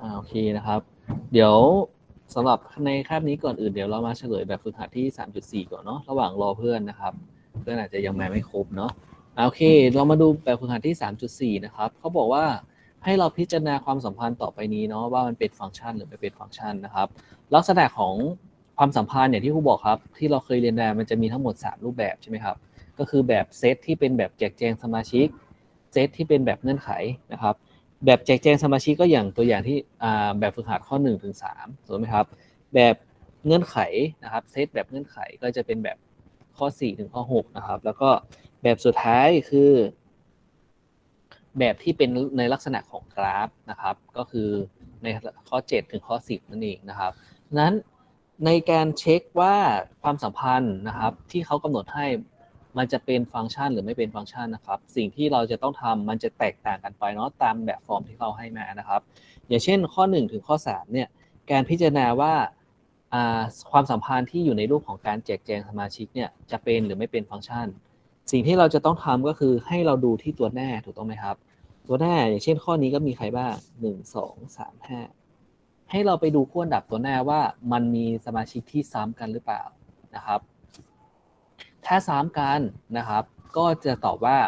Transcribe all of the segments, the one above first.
อ่าโอเคนะครับ เดี๋ยวสำหรับในคาบนี้ก่อนอื่นเดี๋ยวเรามาเฉลยแบบฝึกหัดที่ 3.4 ก่อนเนาะระหว่างรอเพื่อนนะครับ เพื่อนอาจจะยังมาไม่ครบเนาะอ่าโอเค เรามาดูแบบฝึกหัดที่ 3.4 นะครับเขาบอกว่าให้เราพิจารณาความสัมพันธ์ต่อไปนี้เนาะว่ามันเป็นฟังก์ชันหรือไม่เป็นฟังก์ชันนะครับ ลักษณะของความสัมพันธ์เนี่ยที่ครูบอกครับ ที่เราเคยเรียนมามันจะมีทั้งหมด 3 รูปแบบใช่ไหมครับ ก็คือแบบเซตที่เป็นแบบแจกแจงสมาชิกเซตที่เป็นแบบเงื่อนไขนะครับ แบบแจกแจงสมาชิกก็อย่างตัวอย่างที่แบบฝึกหัดข้อ1นถึงสถูกไหมครับ แบบเงื่อนไขนะครับเซตแบบเงื่อนไขก็จะเป็นแบบข้อ4ถึงข้อ6นะครับ แล้วก็แบบสุดท้ายคือ แบบที่เป็นในลักษณะของกราฟนะครับ ก็คือในข้อ 7 ถึงข้อ 10 นั่นเองนะครับนั้นในการเช็คว่าความสัมพันธ์นะครับ ที่เขากำหนดให้ มันจะเป็นฟังก์ชันหรือไม่เป็นฟังก์ชันนะครับ สิ่งที่เราจะต้องทำมันจะแตกต่างกันไปเนาะตามแบบฟอร์มที่เขาให้มานะครับ อย่างเช่นข้อ 1 ถึงข้อ3เนี่ยการพิจารณาว่าความสัมพันธ์ที่อยู่ในรูปของการแจกแจงสมาชิกเนี่ยจะเป็นหรือไม่เป็นฟังก์ชัน สิ่งที่เราจะต้องทำก็คือให้เราดูที่ตัวแน่ถูกต้องไหมครับ ตัวแน่อย่างเช่น ข้อนี้ก็มีใครบ้างหนึ่งสองสามห้าให้เราไปดูขั้วดับตัวแน่ว่ามันมีสมาชิกที่ซ้ำกันหรือเปล่านะครับ ถ้าซ้ำกันนะครับ ก็จะตอบว่า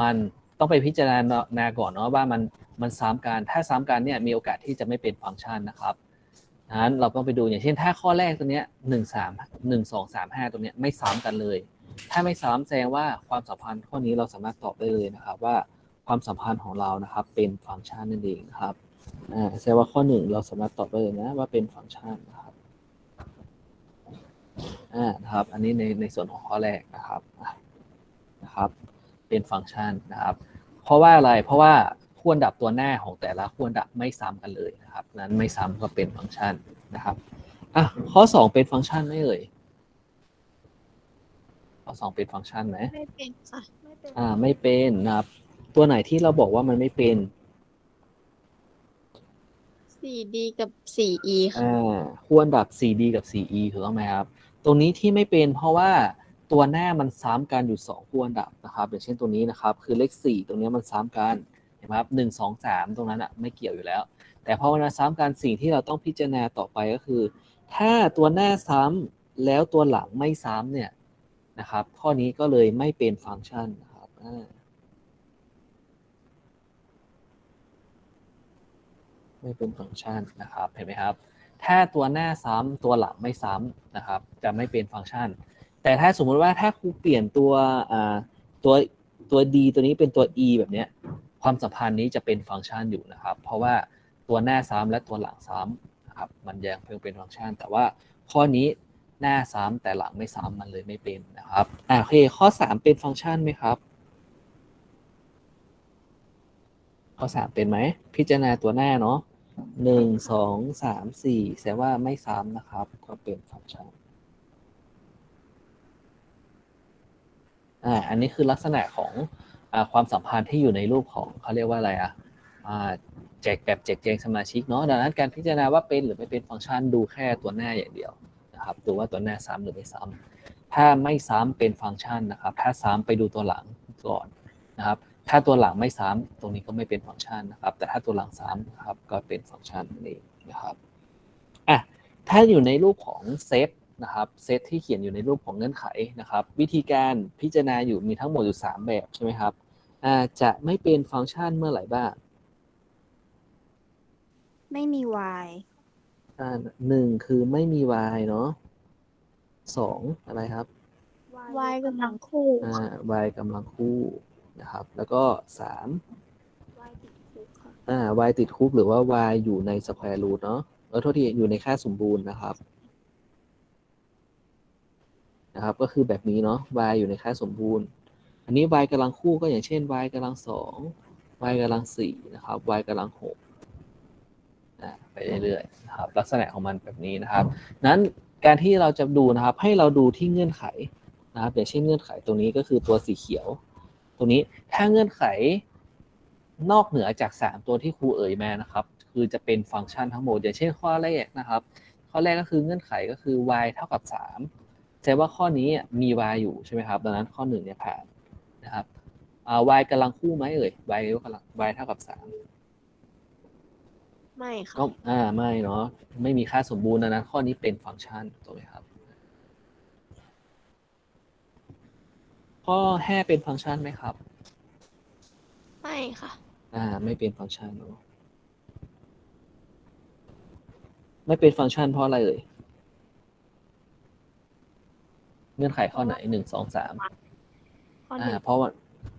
มันต้องไปพิจารณาก่อนเนาะว่ามันมันซ้ำกัน ถ้าซ้ำกันเนี่ยมีโอกาสที่จะไม่เป็นฟังก์ชันนะครับนั้นเราต้องไปดูอย่างเช่น ถ้าข้อแรกตัวเนี้ยหนึ่งสามหนึ่งสองสามห้าตัวเนี้ยไม่ซ้ำกันเลย ถ้าไม่ซ้ำแสดงว่าความสัมพันธ์ข้อนี้เราสามารถตอบได้เลยนะครับว่าความสัมพันธ์ของเรานะครับ เป็นฟังก์ชันนั่นเองครับแสดงว่าข้อหนึ่งเราสามารถตอบได้เลยนะว่าเป็นฟังก์ชันนะครับ อ่านะครับ อันนี้ในในส่วนของข้อแรกนะครับนะครับเป็นฟังก์ชันนะครับ เพราะว่าอะไรเพราะว่าควรดับตัวหน้าของแต่ละควรดับไม่ซ้ำกันเลยนะครับ นั้นไม่ซ้ำก็เป็นฟังก์ชันนะครับอะข้อ 2 เป็นฟังก์ชันไหมเอ่ยข้อ2เป็นฟังก์ชันไหมไม่เป็นค่ะไม่เป็นอ่าไม่เป็นนะครับ ตัวไหนที่เราบอกว่ามันไม่เป็น สี่ดีกับสี่อีค่ะ อ่าควรดับ 4D กับ 4E ถูกต้องไหมครับ ตรงนี้ที่ไม่เป็นเพราะว่าตัวหน้ามันซ้ำกันอยู่ 2ควรดับนะครับ อย่างเช่นตัวนี้นะครับ คือเลข 4 ตรงนี้มันซ้ำกันเห็นไหมครับหนึ่งสองสามตรงนั้นอะไม่เกี่ยวอยู่แล้ว แต่พอมันซ้ำกันสิ่งที่เราต้องพิจารณาต่อไปก็คือ ถ้าตัวหน้าซ้ำแล้วตัวหลังไม่ซ้ำเนี่ยนะครับ ข้อนี้ก็เลยไม่เป็นฟังก์ชันนะครับอ่า ไม่เป็นฟังก์ชันนะครับเห็นไหมครับ ถ้าตัวหน้าซ้ำตัวหลังไม่ซ้ำนะครับ จะไม่เป็นฟังก์ชัน แต่ถ้าสมมุติว่าถ้าครูเปลี่ยนตัวตัวตัว d ตัวนี้เป็นตัว e แบบเนี้ยความสัมพันธ์นี้จะเป็นฟังก์ชันอยู่นะครับ เพราะว่าตัวหน้าซ้ำและตัวหลังซ้ำนะครับมันยังเพิ่งเป็นฟังก์ชัน แต่ว่าข้อนี้หน้าซ้ำแต่หลังไม่ซ้ำมันเลยไม่เป็นนะครับอ่าโอเคข้อ 3 เป็นฟังก์ชันไหมครับ ข้อ 3 เป็นไหมพิจารณาตัวหน้าเนาะ หนึ่งสองสามสี่แสดงว่าไม่ซ้ำนะครับ ก็เป็นฟังก์ชันอ่าอันนี้คือลักษณะของอาความสัมพันธ์ที่อยู่ในรูปของเขาเรียกว่าอะไรอะอ่าแจกแบบแจกแจงสมาชิกเนาะดังนั้นการพิจารณาว่าเป็นหรือไม่เป็นฟังก์ชันดูแค่ตัวหน้าอย่างเดียวนะครับดูว่าตัวหน้าซ้ำหรือไม่ซ้ำถ้าไม่ซ้ำเป็นฟังก์ชันนะครับ ถ้าซ้ำไปดูตัวหลังก่อนนะครับ ถ้าตัวหลังไม่ซ้ำตรงนี้ก็ไม่เป็นฟังก์ชันนะครับ แต่ถ้าตัวหลังซ้ำนะครับก็เป็นฟังก์ชันนั่นเองนะครับอะถ้าอยู่ในรูปของเซตนะครับเซตที่เขียนอยู่ในรูปของเงื่อนไขนะครับ วิธีการพิจารณาอยู่มีทั้งหมดอยู่ 3 แบบใช่ไหมครับอ่าจะไม่เป็นฟังก์ชันเมื่อไหร่บ้าง ไม่มี y อ่าหนึ่งคือไม่มี y เนาะสองอะไรครับ y กำลังคู่อ่า y กำลังคู่ นะครับ แล้วก็สาม y ติดคู่ค่ะอ่า y ติดคุกหรือว่า y อยู่ในสแควร์รูทเนาะเออโทษทีอยู่ในค่าสมบูรณ์นะครับ นะครับ ก็คือแบบนี้เนาะ y อยู่ในค่าสมบูรณ์ อันนี้ y กำลังคู่ก็อย่างเช่น y กำลังสอง y กำลังสี่นะครับ y กำลังหกนะไปเรื่อยๆนะครับ ลักษณะของมันแบบนี้นะครับ นั้นการที่เราจะดูนะครับ ให้เราดูที่เงื่อนไขนะครับอย่างเช่นเงื่อนไขตรงนี้ก็คือตัวสีเขียว ตรงนี้ถ้าเงื่อนไขนอกเหนือจาก 3 ตัวที่ครูเอ่ยมานะครับ คือจะเป็นฟังก์ชันทั้งหมด อย่างเช่นข้อแรกนะครับ ข้อแรกก็คือเงื่อนไขก็คือ y เท่ากับ 3แสดงว่าข้อนี้มี y อยู่ใช่ไหมครับ ดังนั้นข้อหนึ่งเนี่ยผ่านนะครับอ่า y กำลังคู่ไหมเอ่ย y กำลัง y เท่ากับ 3 ไม่ค่ะก็อ่าไม่เนาะไม่มีค่าสมบูรณ์ดังนั้นข้อนี้เป็นฟังก์ชันถูกไหมครับ ข้อแห้เป็นฟังก์ชันไหมครับ ไม่ค่ะ อ่า ไม่เป็นฟังก์ชันเนาะไม่เป็นฟังก์ชันเพราะอะไรเอ่ยเงื่อนไขข้อไหนหนึ่งสองสามข้อหอ่านึ่งเพราะว่า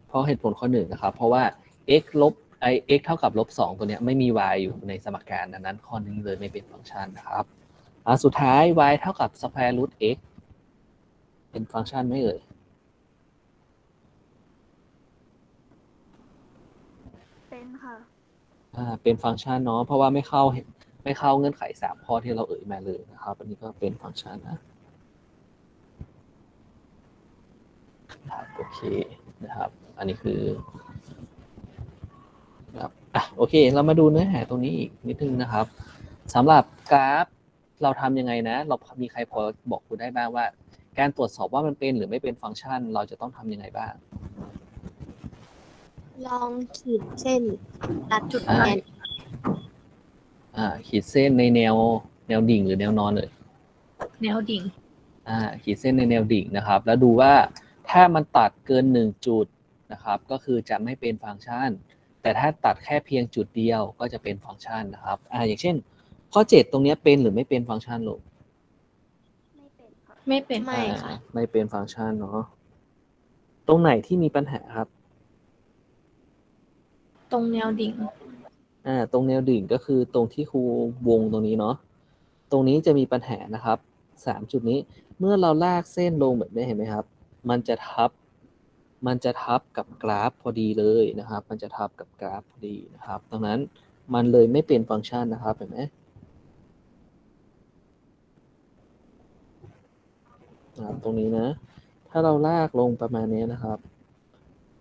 เพราะเหตุผลข้อหนึ่งนะครับ เพราะว่า x ลบไอ x เท่ากับลบสองตัวเนี้ยไม่มี y อยู่ในสมการดังนั้นข้อนี้เลยไม่เป็นฟังก์ชันนะครับอ่าสุดท้าย y เท่ากับ square root x เป็นฟังก์ชันไหมเอ่ย เป็นค่ะ อ่าเป็นฟังก์ชันเนาะเพราะว่าไม่เข้าไม่เข้าเงื่อนไขสามข้อที่เราเอ่ยมาเลยนะครับ อันนี้ก็เป็นฟังก์ชันนะครับโอเคนะครับ อันนี้คือครับอะโอเค เรามาดูเนื้อหาตรงนี้อีกนิดนึงนะครับสำหรับกราฟเราทำยังไงนะ เรามีใครพอบอกคุณได้บ้างว่า การตรวจสอบว่ามันเป็นหรือไม่เป็นฟังก์ชัน เราจะต้องทำยังไงบ้าง ลองขีดเส้นตัดจุดอ่าแทนอ่า ขีดเส้นในแนว แนวดิ่งหรือแนวนอนเลยแนวดิ่ง อ่า ขีดเส้นในแนวดิ่งนะครับ แล้วดูว่าถ้ามันตัดเกินหนึ่งจุดนะครับ ก็คือจะไม่เป็นฟังก์ชัน แต่ถ้าตัดแค่เพียงจุดเดียวก็จะเป็นฟังก์ชันนะครับ อ่า อย่างเช่น ข้อ7ตรงเนี้ยเป็นหรือไม่เป็นฟังก์ชันลูกไม่เป็นค่ะไม่เป็นไม่ค่ะอ่าไม่เป็นฟังก์ชันเนาะ ตรงไหนที่มีปัญหาครับ ตรงแนวดิ่ง อ่า ตรงแนวดิ่งก็คือตรงที่ครูวงตรงนี้เนาะ ตรงนี้จะมีปัญหานะครับสามจุดนี้ เมื่อเราลากเส้นลงแบบนี้เห็นไหมครับ มันจะทับ มันจะทับกับกราฟพอดีเลยนะครับ มันจะทับกับกราฟพอดีนะครับ ดังนั้นมันเลยไม่เป็นฟังก์ชันนะครับ เห็นไหมครับตรงนี้นะ ถ้าเราลากลงประมาณนี้นะครับ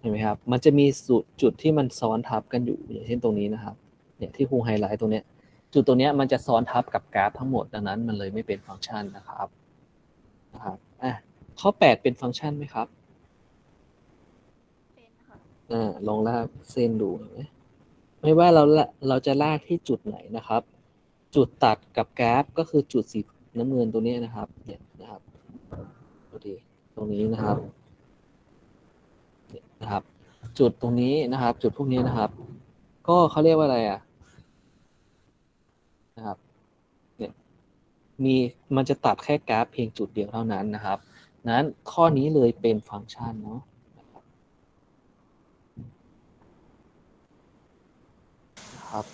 เห็นไหมครับ มันจะมีสุดจุดที่มันซ้อนทับกันอยู่อย่างเช่นตรงนี้นะครับ เนี่ยที่ครูไฮไลท์ตรงเนี้ย จุดตรงเนี้ยมันจะซ้อนทับกับกราฟทั้งหมดดังนั้น มันเลยไม่เป็นฟังก์ชันนะครับ นะครับ อะ ข้อ 8 เป็นฟังก์ชันไหมครับ เป็นค่ะ อ่า ลองลากเส้นดูเห็นไหมไม่ว่าเราละเราจะลากที่จุดไหนนะครับ จุดตัดกับกราฟก็คือจุดสีน้ำเงินตัวนี้นะครับ เนี่ยนะครับดูดิตรงนี้นะครับเนี่ยนะครับ จุดตรงนี้นะครับ จุดพวกนี้นะครับ ก็เขาเรียกว่าอะไรอะนะครับเนี่ยมีมันจะตัดแค่กราฟเพียงจุดเดียวเท่านั้นนะครับ นั้นข้อนี้เลยเป็นฟังก์ชันเนาะนะครับนะครับ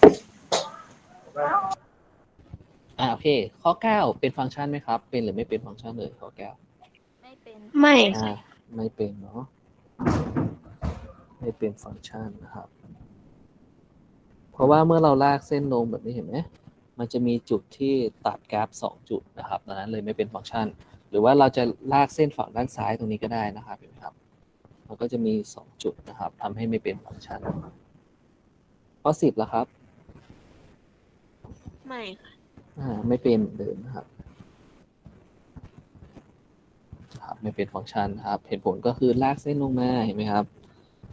อ่าโอเค ข้อ9เป็นฟังก์ชันไหมครับ เป็นหรือไม่เป็นฟังก์ชันเลยข้อ9ไม่เป็น ไม่ค่ะอ่าไม่เป็นเนาะ ไม่เป็นฟังก์ชันนะครับ เพราะว่าเมื่อเราลากเส้นลงแบบนี้เห็นไหมมันจะมีจุดที่ตัดกราฟสองจุดนะครับดังนั้นเลยไม่เป็นฟังก์ชัน หรือว่าเราจะลากเส้นฝั่งด้านซ้ายตรงนี้ก็ได้นะครับเห็นไหมครับ มันก็จะมีสองจุดนะครับทำให้ไม่เป็นฟังก์ชันข้อสิบแล้วครับ ไม่ค่ะอ่าไม่เป็นเหมือนเดิมนะครับครับไม่เป็นฟังก์ชันนะครับ เหตุผลก็คือลากเส้นลงมาเห็นไหมครับ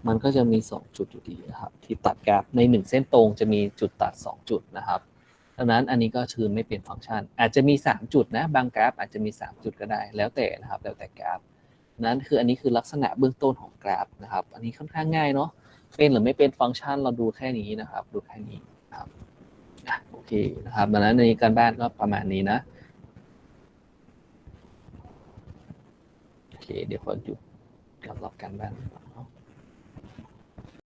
มันก็จะมี 2 จุดอยู่ดีนะครับ ที่ตัดกราฟใน 1 เส้นตรงจะมีจุดตัด 2 จุดนะครับดังนั้นอันนี้ก็คือไม่เป็นฟังก์ชัน อาจจะมี 3 จุดนะบางกราฟอาจจะมี 3 จุดก็ได้แล้วแต่นะครับ แล้วแต่กราฟนั้นคืออันนี้คือลักษณะเบื้องต้นของกราฟนะครับ อันนี้ค่อนข้างง่ายเนาะเป็นหรือไม่เป็นฟังก์ชันเราดูแค่นี้นะครับ ดูแค่นี้ครับโอเคนะครับดังนั้นในการบ้านก็ประมาณนี้นะโอเคเดี๋ยวขอหยุดกับรอบการบ้าน